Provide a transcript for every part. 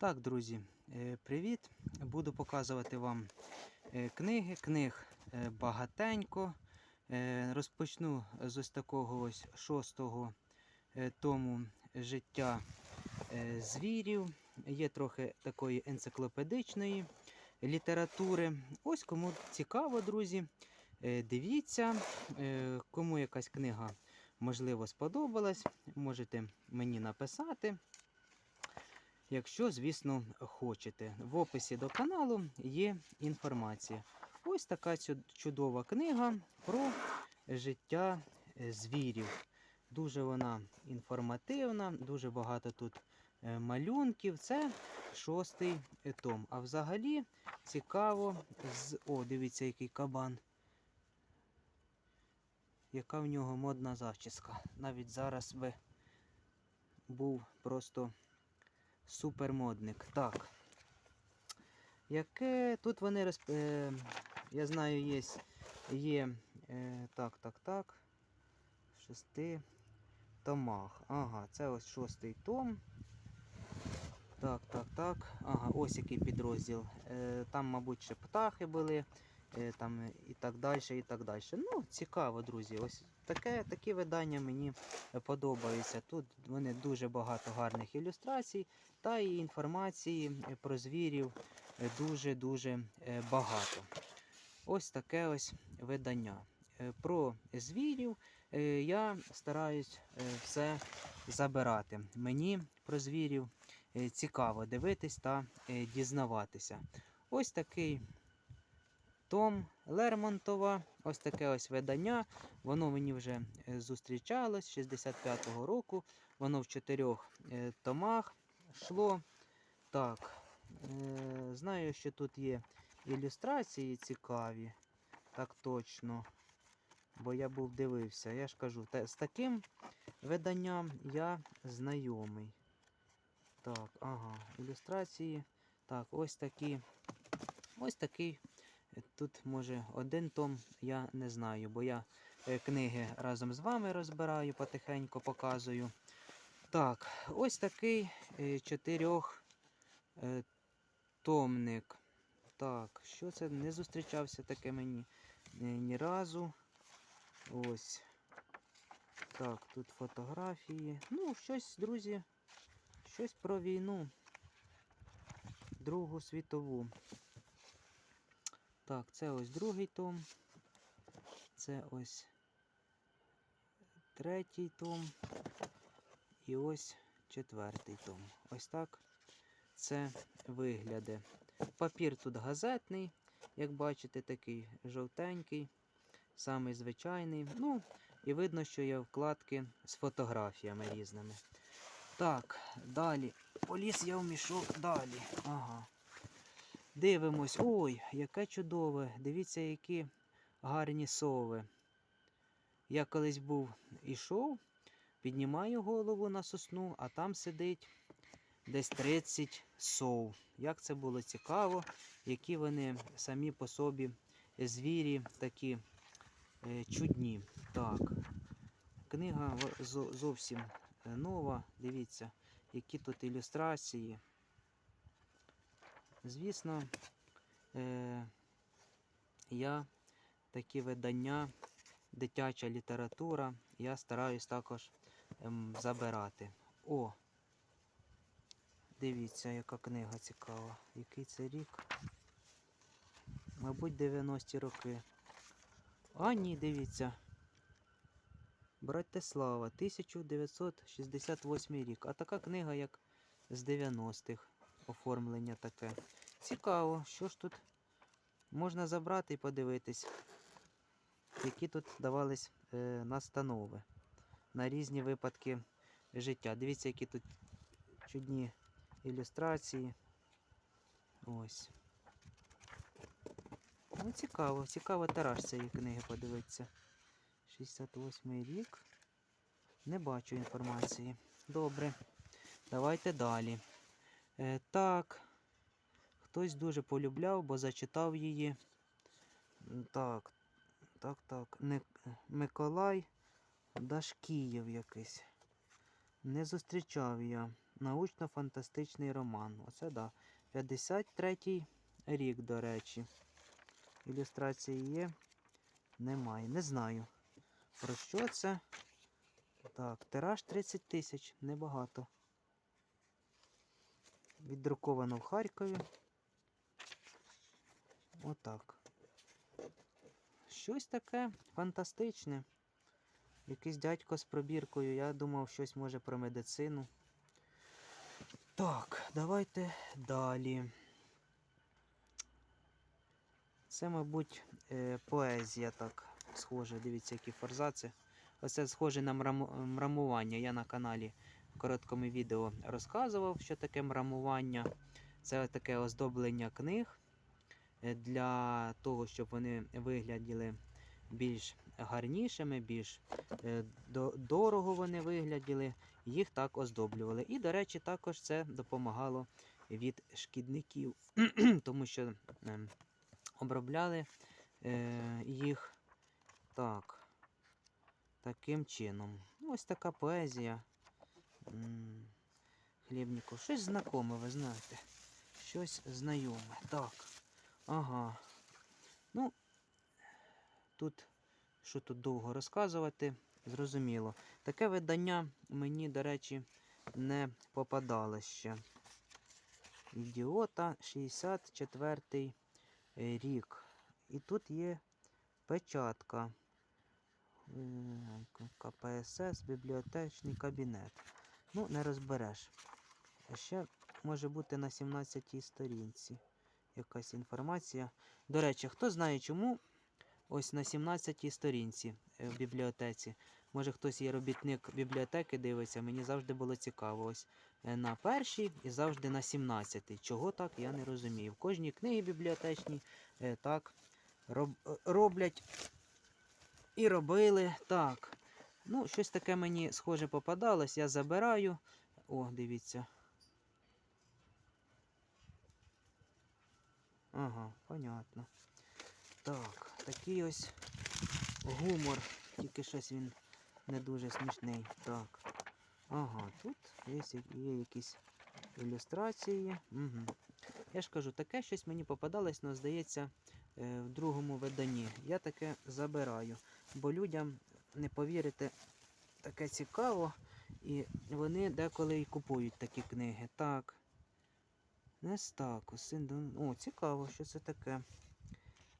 Так, друзі, е, привіт! Буду показувати вам е, книги. Книг е, багатенько. Розпочну з ось такого ось шостого тому життя звірів. Є трохи такої енциклопедичної літератури. Ось кому цікаво, друзі. Дивіться, кому якась книга можливо сподобалась, можете мені написати. Якщо, звісно, хочете. В описі до каналу є інформація. Ось така чудова книга про життя е, звірів. Дуже вона інформативна, дуже багато тут е, малюнків. Це шостий том. А взагалі цікаво з. О, дивіться, який кабан. Яка в нього модна зачіска. Навіть зараз би був просто супермодник. Так. Яке тут вони розп... е, я знаю, є, є е, так, так, так. Шести томах. Ага, це ось шостий том. Так, так, так. Ага, ось який підрозділ. Е, там, мабуть, ще птахи були, там і так далі, і так далі. Ну, цікаво, друзі. Ось таке, такі видання мені подобаються. Тут вони дуже багато гарних ілюстрацій та і інформації е, про звірів е, дуже-дуже е, багато. Ось таке ось видання. Е, Про звірів е, я стараюсь е, все забирати. Мені про звірів е, цікаво дивитись та е, дізнаватися. Ось такий том Лермонтова, ось таке ось видання. Воно мені вже е, зустрічалось з 65-го року. Воно в чотирьох е, томах йшло. Так, е, знаю, що тут є ілюстрації цікаві. Так точно. Бо я був дивився. Я ж кажу, з таким виданням я знайомий. Так, ага, ілюстрації. Так, ось такі. Ось такий. Тут може один том, я не знаю, бо я е, книги разом з вами розбираю, потихеньку показую. Так, ось такий е, чотирьох е. Так, що це? Не зустрічався таке мені ні разу. Ось. Так, тут фотографії. Ну, щось, друзі, щось про війну. Другу світову. Так, це ось другий том. Це ось третій том. І ось четвертий том. Ось так це вигляде. Папір тут газетний, як бачите, такий жовтенький, самий звичайний. Ну, і видно, що є вкладки з фотографіями різними. Так, далі. Поліз я в мішок далі. Ага. Дивимось. Ой, яке чудове. Дивіться, які гарні сови. Я колись був ішов, піднімаю голову на сосну, а там сидить десь 30 сов. Як це було цікаво, які вони самі по собі звірі такі е, чудні. Так. Книга зовсім е, нова. Дивіться, які тут ілюстрації. Звісно, е, я такі видання, дитяча література, я стараюсь також ем, забирати. О! Дивіться, яка книга цікава. Який це рік? Мабуть, 90-ті роки. А, ні, дивіться. Братислава, 1968 рік. А така книга, як з 90-х. Оформлення таке. Цікаво, що ж тут можна забрати і подивитись, які тут давались е, настанови на різні випадки життя. Дивіться, які тут чудні ілюстрації. Ось. Ну, цікаво, цікаво тираж цієї книги подивитися. 68 рік. Не бачу інформації. Добре. Давайте далі. Е, так. Хтось дуже полюбляв, бо зачитав її. Так, так, так. Миколай Дашкієв якийсь. Не зустрічав я Научно-фантастичний роман. Оце да. 53-й рік, до речі. Ілюстрації є? Немає. Не знаю. Про що це? Так, тираж 30 тисяч, небагато. Віддруковано в Харкові. Отак. Щось таке фантастичне. Якийсь дядько з пробіркою. Я думав, щось може про медицину. Так, давайте далі. Це, мабуть, е, поезія так схоже. Дивіться, які форзаци. Оце схоже на мраму- мрамування. Я на каналі короткому відео розказував, що таке мрамування. Це таке оздоблення книг е, для того, щоб вони вигляділи більш гарнішими, більш е, дорого вони вигляділи, їх так оздоблювали. І, до речі, також це допомагало від шкідників, тому що ем, обробляли е, їх так, таким чином. Ось така поезія. М, Щось знакоме, ви знаєте. Щось знайоме. Так. Ага. Ну, тут, що тут довго розказувати, зрозуміло. Таке видання мені, до речі, не попадало ще. Ідіота 64 рік. І тут є печатка. КПСС, бібліотечний кабінет. Ну, не розбереш. Ще може бути на 17 сторінці якась інформація. До речі, хто знає чому ось на 17 сторінці е, в бібліотеці. Може хтось є робітник бібліотеки дивиться, мені завжди було цікаво. Ось е, на першій і завжди на 17. Чого так, я не розумію. В кожній книгі бібліотечній е, так роб, роблять і робили. Так. Ну, щось таке мені схоже попадалось, я забираю. О, дивіться. Ага, понятно. Так, такий ось гумор, тільки щось він не дуже смішний. Так. Ага, тут є, є якісь ілюстрації. Угу. Я ж кажу, таке щось мені попадалось, але здається, е, в другому виданні. Я таке забираю. Бо людям, не повірите, таке цікаво, і вони деколи і купують такі книги. Так. Нестаку, син. О, цікаво, що це таке.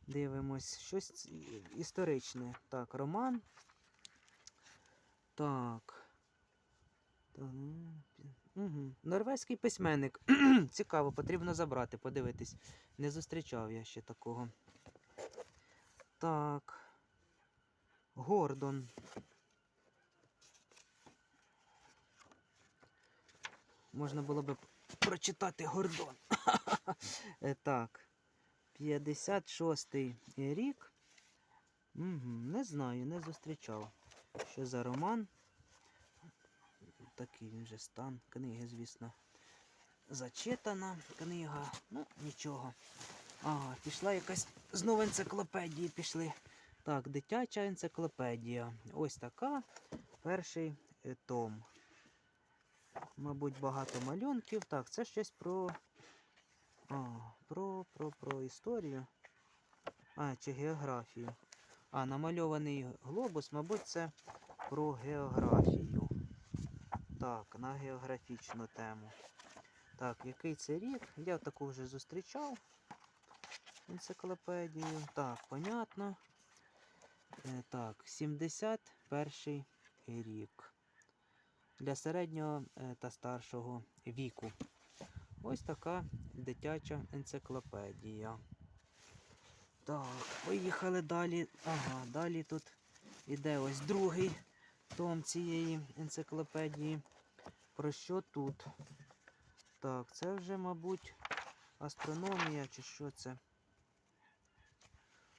Дивимось. Щось історичне. Так, роман. Так. Угу. Норвезький письменник. Цікаво, потрібно забрати, подивитись. Не зустрічав я ще такого. Так. Гордон. Можна було би прочитати Гордон. Е, Так. 56-й рік. Угу, не знаю, не зустрічав. Що за роман? Такий він же стан. Книги, звісно. Зачитана книга. Ну, нічого. Ага, пішла якась знову енциклопедії пішли. Так, дитяча енциклопедія. Ось така. Перший е, том. Мабуть, багато малюнків. Так, це щось про. А, про, про, про історію. А, чи географію. А, намальований глобус, мабуть, це про географію. Так, на географічну тему. Так, який це рік? Я таку вже зустрічав. Енциклопедію. Так, понятно. Е, так, 71 рік. Для середнього е, та старшого віку. Ось така дитяча енциклопедія. Так, поїхали далі. Ага, далі тут іде ось другий том цієї енциклопедії. Про що тут? Так, це вже, мабуть, астрономія чи що це?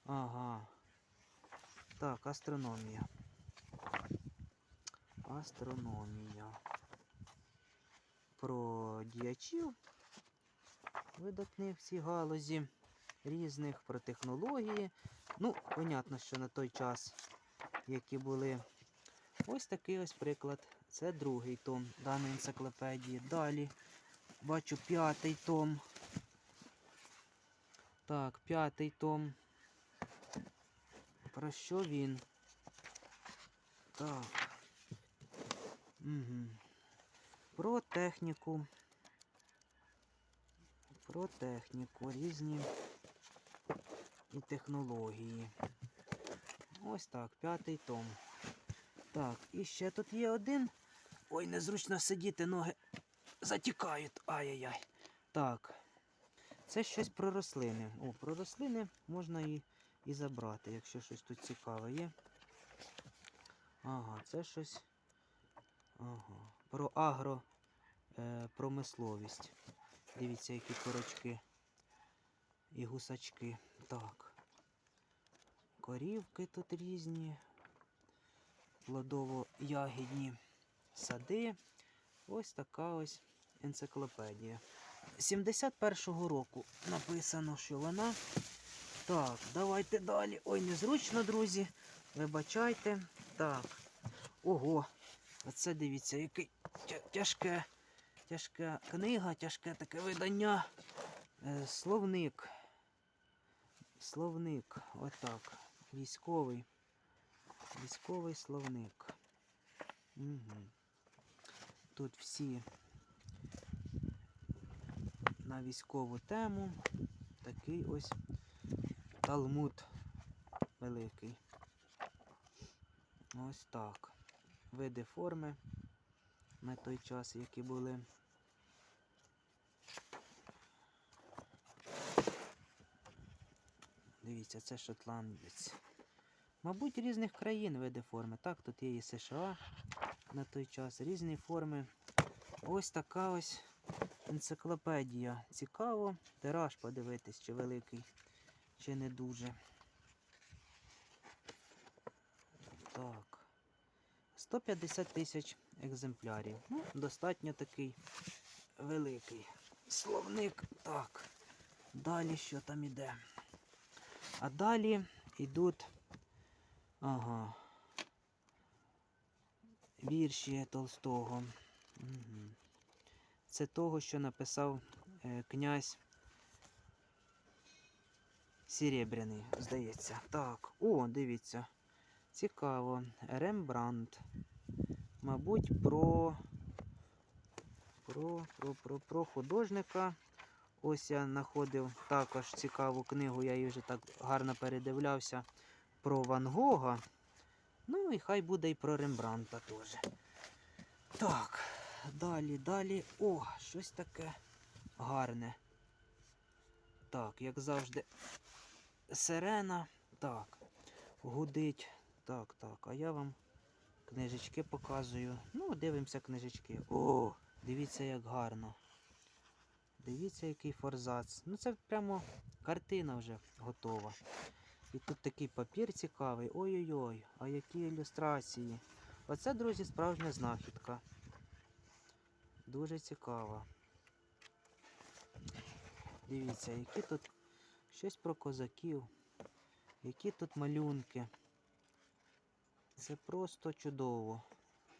Ага. Так, астрономія. Астрономія. Про діячів видатних в цій галузі різних, про технології. Ну, понятно, що на той час, які були. Ось такий ось приклад Це другий том даної енциклопедії. Далі бачу п'ятий том. Так, п'ятий том. Про що він? Так. Угу. Про техніку. Про техніку, різні і технології. Ось так, п'ятий том. Так, і ще тут є один. Ой, незручно сидіти, ноги затікають. Ай-яй-яй. Так. Це щось про рослини. О, про рослини можна і, і забрати, якщо щось тут цікаве є. Ага, це щось. Ага. Про агро е. Дивіться, які корочки і гусачки. Так. Корівки тут різні. Плодово-ягідні сади. Ось така ось енциклопедія. 71-го року написано, що вона. Так, давайте далі. Ой, незручно, друзі. Вибачайте. Так. Ого. Оце дивіться, який тяжке, тяжка книга, тяжке таке видання. Е, словник. Словник. Отак. Військовий. Військовий словник. Угу. Тут всі на військову тему. Такий ось талмуд великий. Ось так. Види форми на той час, які були. Дивіться, це шотландець. Мабуть, різних країн види форми. Так, тут є і США на той час, різні форми. Ось така ось енциклопедія. Цікаво. Тираж подивитись, чи великий, чи не дуже. Так. 150 тисяч екземплярів. Ну, достатньо такий великий словник. Так. Далі що там іде? А далі йдуть. Ага. Вірші Толстого. Це того, що написав е, князь Серебряний, здається. Так, о, дивіться. Цікаво. Рембрандт. Мабуть, про, про, про, про, про художника. Ось я знаходив також цікаву книгу, я її вже так гарно передивлявся про Ван Гога. Ну і хай буде і про Рембранта теж. Так, далі, далі. О, щось таке гарне. Так, як завжди, сирена. Так, гудить. Так, так, а я вам книжечки показую. Ну, дивимося книжечки. О, дивіться, як гарно. Дивіться, який форзац. Ну це прямо картина вже готова. І тут такий папір цікавий. Ой-ой-ой, а які ілюстрації. Оце, друзі, справжня знахідка. Дуже цікава. Дивіться, які тут щось про козаків, які тут малюнки. Це просто чудово.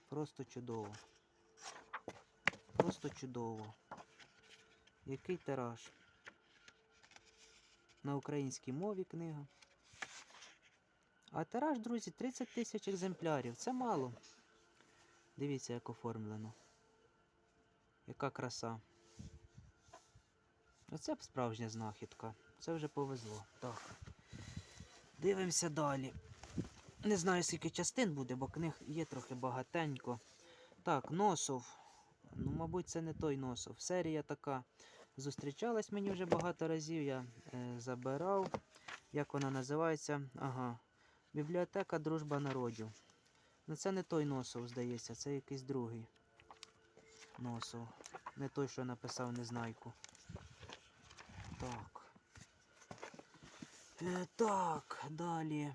Просто чудово. Просто чудово. Який тираж? На українській мові книга. А тираж, друзі, 30 тисяч екземплярів. Це мало. Дивіться, як оформлено. Яка краса. Оце справжня знахідка. Це вже повезло. Так. Дивимося далі. Не знаю, скільки частин буде, бо книг є трохи багатенько. Так, носов. Ну, мабуть, це не той носов. Серія така зустрічалась мені вже багато разів. Я е, забирав. Як вона називається? Ага. Бібліотека Дружба народів. Ну це не той носов, здається, це якийсь другий носов. Не той, що написав Незнайку. Так. Е, так, далі.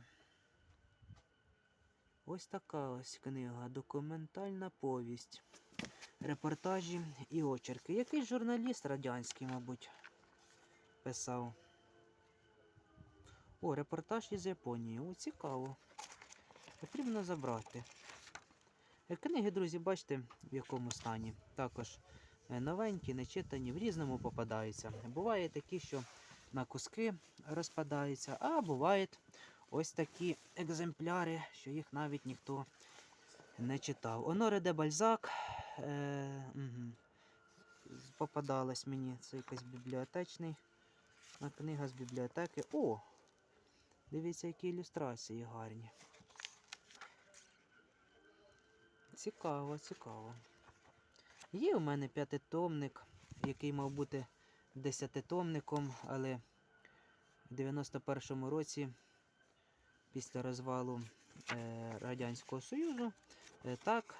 Ось така ось книга. Документальна повість. Репортажі і очерки. Якийсь журналіст радянський, мабуть, писав. О, репортаж із Японії. О, цікаво. Потрібно забрати. Е, Книги, друзі, бачите, в якому стані. Також е, новенькі, нечитані, в різному попадаються. Буває такі, що на куски розпадаються, а бувають ось такі екземпляри, що їх навіть ніхто не читав. Оноре де Бальзак. Е, угу. Попадалась мені, це якийсь бібліотечний книга з бібліотеки. О! Дивіться, які ілюстрації гарні. Цікаво, цікаво. Є у мене п'ятитомник, який мав бути десятитомником, але в 91-му році, після розвалу е, Радянського Союзу, е, так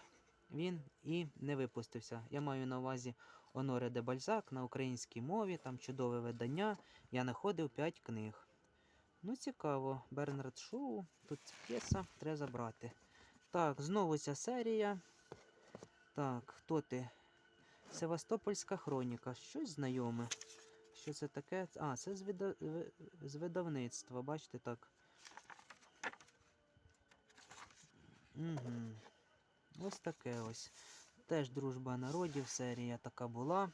він і не випустився. Я маю на увазі Оноре де Бальзак на українській мові, там чудове видання. Я знаходив 5 книг. Ну, цікаво, Бернард Шоу, тут п'єса, треба забрати. Так, знову ця серія. Так, хто ти? Севастопольська хроніка. Щось знайоме. Що це таке? А, це з, вида... з видавництва, бачите так. Угу. Ось таке ось. Теж дружба народів, серія така була.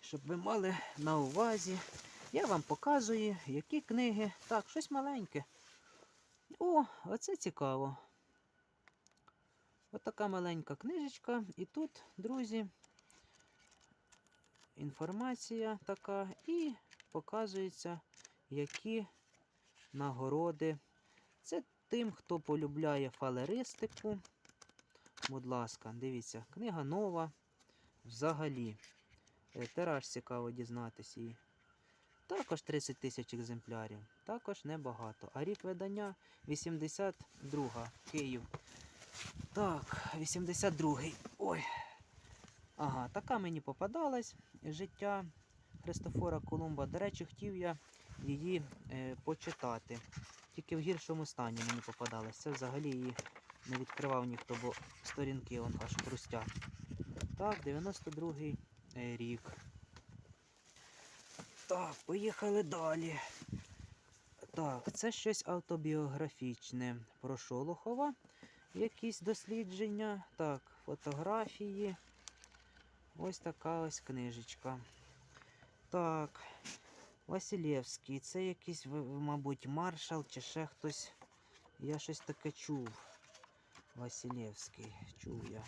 Щоб ви мали на увазі. Я вам показую, які книги. Так, щось маленьке. О, оце цікаво. Отака маленька книжечка. І тут, друзі, інформація така. І показується, які нагороди. Це тим, хто полюбляє фалеристику. Будь ласка, дивіться, книга нова. Взагалі. Е, Тираж цікаво дізнатись її. Також 30 тисяч екземплярів. Також небагато. А рік видання 82 Київ. Так, 82-й. Ой. Ага, така мені попадалась життя Христофора Колумба. До речі, хотів я її е, почитати. Тільки в гіршому стані мені попадалась. Це взагалі її не відкривав ніхто, бо сторінки он аж хрустять. Так, 92-й е, рік. Так, поїхали далі. Так, це щось автобіографічне про Шолохова. Якісь дослідження. Так, фотографії. Ось така ось книжечка. Так. Василєвський. Це якийсь, мабуть, маршал чи ще хтось. Я щось таке чув. Василєвський. Чув я.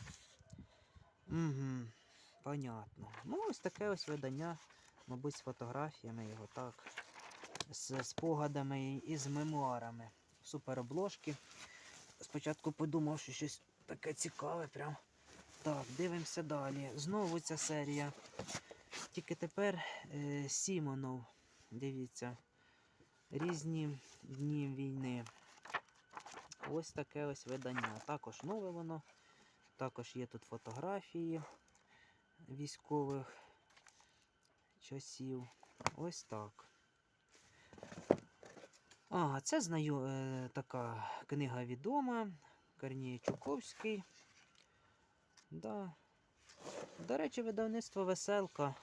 Угу. Понятно. Ну, ось таке ось видання, мабуть, з фотографіями його так. З спогадами і з мемуарами. Супер обложки. Спочатку подумав, що щось таке цікаве прям. Так, дивимося далі. Знову ця серія. Тільки тепер е, Сімонов. Дивіться. Різні дні війни. Ось таке ось видання. Також нове воно. Також є тут фотографії військових часів. Ось так. А, це знаю, е, така книга відома. Корній Чуковський. Да. До речі, видавництво веселка.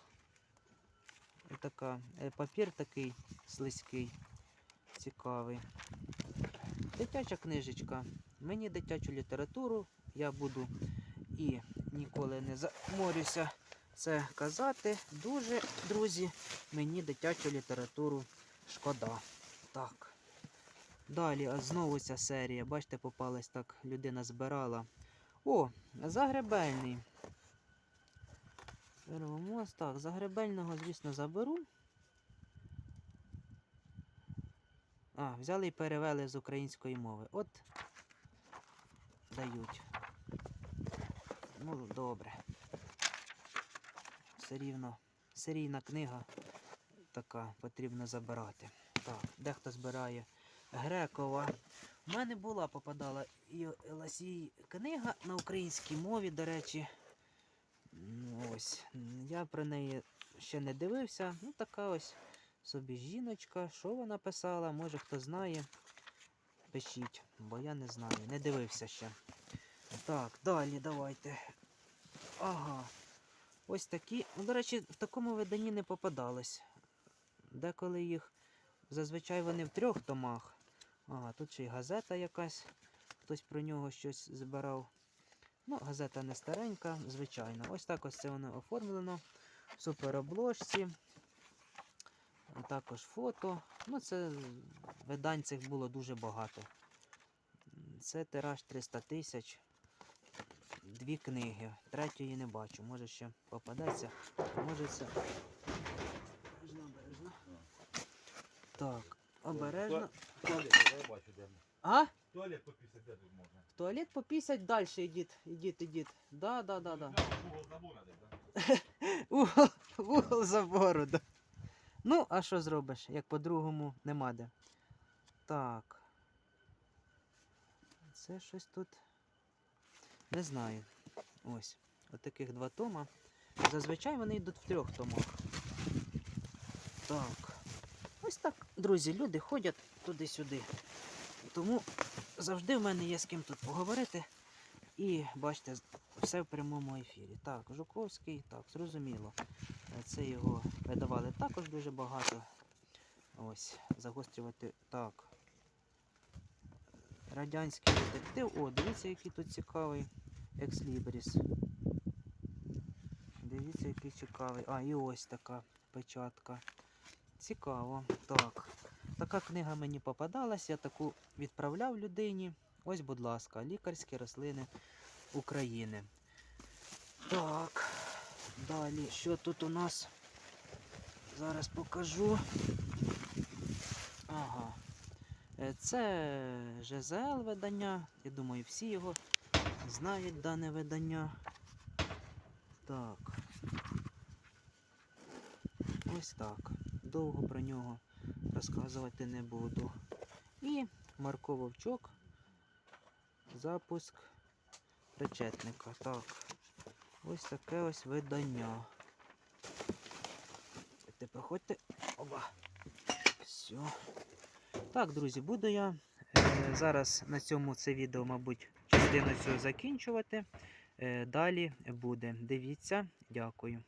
Така, е, папір такий слизький, цікавий. Дитяча книжечка. Мені дитячу літературу. Я буду і ніколи не заморюся це казати. Дуже, друзі, мені дитячу літературу шкода. Так. Далі, знову ця серія. Бачите, попалась так, людина збирала. О, загребельний. Первомост. Так, загребельного, звісно, заберу. А, взяли і перевели з української мови. От дають. Ну, добре. Все рівно. Серійна книга така потрібно забирати. Так, дехто збирає Грекова. У мене була попадала і книга на українській мові, до речі. Ну, Ось. Я про неї ще не дивився. Ну, така ось собі жіночка. Що вона писала? Може хто знає. Пишіть, бо я не знаю, не дивився ще. Так, далі давайте. Ага. Ось такі. Ну, до речі, в такому виданні не попадалось. Деколи їх. Зазвичай вони в трьох томах. Ага, тут ще й газета якась. Хтось про нього щось збирав. Ну, газета не старенька, звичайно. Ось так ось це воно оформлено. В суперобложці. Також фото. Ну, це видань цих було дуже багато. Це тираж 300 тисяч. Дві книги. Третьої не бачу. Може ще попадеться. Може це. Так, обережно. А? Туалет попісати, де тут можна? В туалет попісять далі йдіть, ідіть, ідіть. Да, да, да, да. Угол забора десь, да? Угол, забору, да. Ну, а що зробиш, як по-другому нема де. Так. Це щось тут. Не знаю. Ось. Отаких два тома. Зазвичай вони йдуть в трьох томах. Так. Ось так, друзі, люди ходять туди-сюди. Тому завжди в мене є з ким тут поговорити. І бачите, все в прямому ефірі. Так, Жуковський, так, зрозуміло. Це його видавали також дуже багато. Ось, загострювати. Так. Радянський детектив. О, дивіться, який тут цікавий. Екслібріс. Дивіться, який цікавий. А, і ось така печатка. Цікаво. Так. Така книга мені попадалась, я таку відправляв людині. Ось, будь ласка, лікарські рослини України. Так, далі, що тут у нас? Зараз покажу. Ага. Е, Це ЖЗЛ видання. Я думаю, всі його знають дане видання. Так. Ось так. Довго про нього розказувати не буду. І Марко Вовчок. Запуск причетника. Так. Ось таке ось видання. Ти проходьте. Оба. Все. Так, друзі, буду я е, зараз на цьому це відео, мабуть, частину цю закінчувати. Е, далі буде. Дивіться. Дякую.